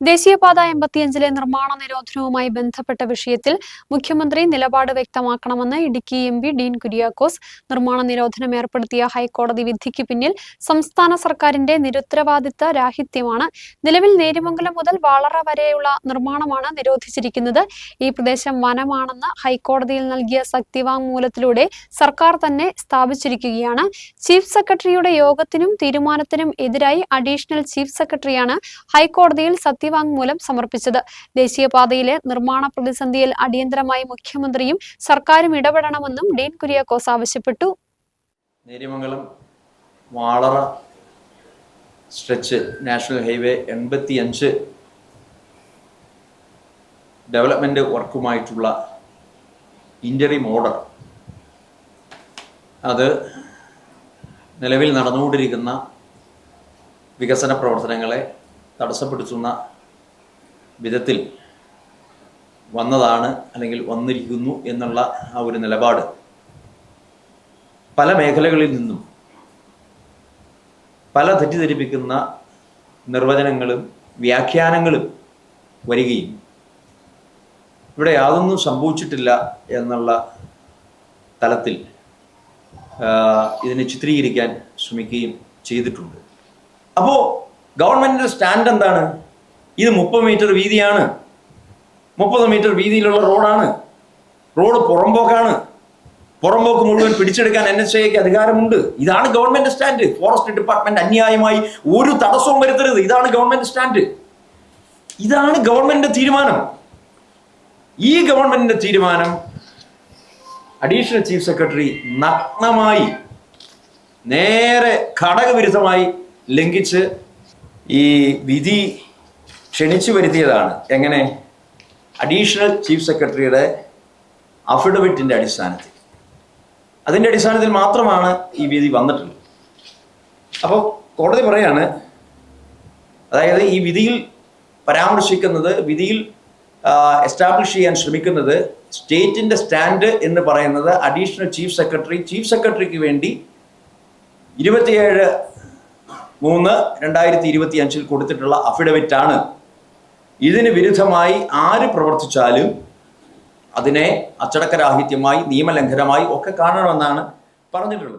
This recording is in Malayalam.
ദേശീയപാത എൺപത്തിയഞ്ചിലെ നിർമ്മാണ നിരോധനവുമായി ബന്ധപ്പെട്ട വിഷയത്തിൽ മുഖ്യമന്ത്രി നിലപാട് വ്യക്തമാക്കണമെന്ന് ഇടുക്കി എം പി ഡീൻ കുര്യാക്കോസ് നിർമ്മാണ നിരോധനം ഏർപ്പെടുത്തിയ ഹൈക്കോടതി വിധിക്ക് പിന്നിൽ സംസ്ഥാന സർക്കാരിന്റെ നിരുത്തരവാദിത്ത രാഹിത്യമാണ്. നിലവിൽ നേരിമംഗലം മുതൽ വാളറ വരെയുള്ള നിർമ്മാണമാണ് നിരോധിച്ചിരിക്കുന്നത്. ഈ പ്രദേശം വനമാണെന്ന് ഹൈക്കോടതിയിൽ നൽകിയ സത്യവാങ്മൂലത്തിലൂടെ സർക്കാർ തന്നെ സ്ഥാപിച്ചിരിക്കുകയാണ്. ചീഫ് സെക്രട്ടറിയുടെ യോഗത്തിനും തീരുമാനത്തിനും എതിരായി അഡീഷണൽ ചീഫ് സെക്രട്ടറിയാണ് ഹൈക്കോടതിയിൽ സത്യവാങ്മൂലം സമർപ്പിച്ചത്. ദേശീയപാതയിലെ നിർമ്മാണ പ്രതിസന്ധിയിൽ അടിയന്തരമായി മുഖ്യമന്ത്രിയും സർക്കാരും ഇടപെടണമെന്നും ഡീൻ കുര്യാക്കോസ് ആവശ്യപ്പെട്ടു. Neriamangalam Valara stretch national highway എൺപത്തി അഞ്ച് ഡെവലപ്മെന്റ് വർക്കുമായിട്ടുള്ള ഇന്ററിം ഓർഡർ. അത് നിലവിൽ നടന്നുകൊണ്ടിരിക്കുന്ന വികസന പ്രവർത്തനങ്ങളെ തടസ്സപ്പെടുത്തുന്ന വിധത്തിൽ വന്നതാണ് അല്ലെങ്കിൽ വന്നിരിക്കുന്നു എന്നുള്ള ആ ഒരു നിലപാട്. പല മേഖലകളിൽ നിന്നും പല തെറ്റിദ്ധരിപ്പിക്കുന്ന നിർവചനങ്ങളും വ്യാഖ്യാനങ്ങളും വരികയും ഇവിടെ യാതൊന്നും സംഭവിച്ചിട്ടില്ല എന്നുള്ള തലത്തിൽ ഇതിനെ ചിത്രീകരിക്കാൻ ശ്രമിക്കുകയും ചെയ്തിട്ടുണ്ട്. അപ്പോൾ ഗവൺമെന്റിന്റെ സ്റ്റാൻഡ് എന്താണ്? ഇത് മുപ്പത് മീറ്റർ വീതിയാണ്. മുപ്പത് മീറ്റർ വീതിയിലുള്ള റോഡാണ്. റോഡ് പുറമ്പോക്കാണ്. പുറമ്പോക്ക് മുഴുവൻ പിടിച്ചെടുക്കാൻ എൻ എസ് എക്ക് അധികാരമുണ്ട്. ഇതാണ് ഗവൺമെന്റ് സ്റ്റാൻഡ് ഫോറസ്റ്റ് ഡിപ്പാർട്ട്മെന്റ് അന്യായമായി ഒരു തടസ്സവും വരുത്തരുത്. ഇതാണ് ഗവൺമെന്റ് സ്റ്റാൻഡ് ഇതാണ് ഗവൺമെന്റിന്റെ തീരുമാനം. ഈ ഗവൺമെന്റിന്റെ തീരുമാനം അഡീഷണൽ ചീഫ് സെക്രട്ടറി നഗ്നമായി നേരെ ഘടകവിരുദ്ധമായി ലംഘിച്ച് ഈ വിധി ക്ഷണിച്ചു വരുത്തിയതാണ്. എങ്ങനെ? അഡീഷണൽ ചീഫ് സെക്രട്ടറിയുടെ അഫിഡവിറ്റിന്റെ അടിസ്ഥാനത്തിൽ. അതിന്റെ അടിസ്ഥാനത്തിൽ മാത്രമാണ് ഈ വിധി വന്നിട്ടുള്ളത്. അപ്പോൾ കോടതി പറയാണ് അതായത് ഈ വിധിയിൽ പരാമർശിക്കുന്നത് വിധിയിൽ എസ്റ്റാബ്ലിഷ് ചെയ്യാൻ ശ്രമിക്കുന്നത് സ്റ്റേറ്റിന്റെ സ്റ്റാൻഡ് എന്ന് പറയുന്നത് അഡീഷണൽ ചീഫ് സെക്രട്ടറി ചീഫ് സെക്രട്ടറിക്ക് വേണ്ടി ഇരുപത്തിയേഴ് മൂന്ന് രണ്ടായിരത്തി ഇരുപത്തി അഞ്ചിൽ കൊടുത്തിട്ടുള്ള അഫിഡവിറ്റ് ആണ്. ഇതിന് വിരുദ്ധമായി ആര് പ്രവർത്തിച്ചാലും അതിനെ അച്ചടക്കരാഹിത്യമായി നിയമലംഘനമായി ഒക്കെ കാണണമെന്നാണ് പറഞ്ഞിട്ടുള്ളത്.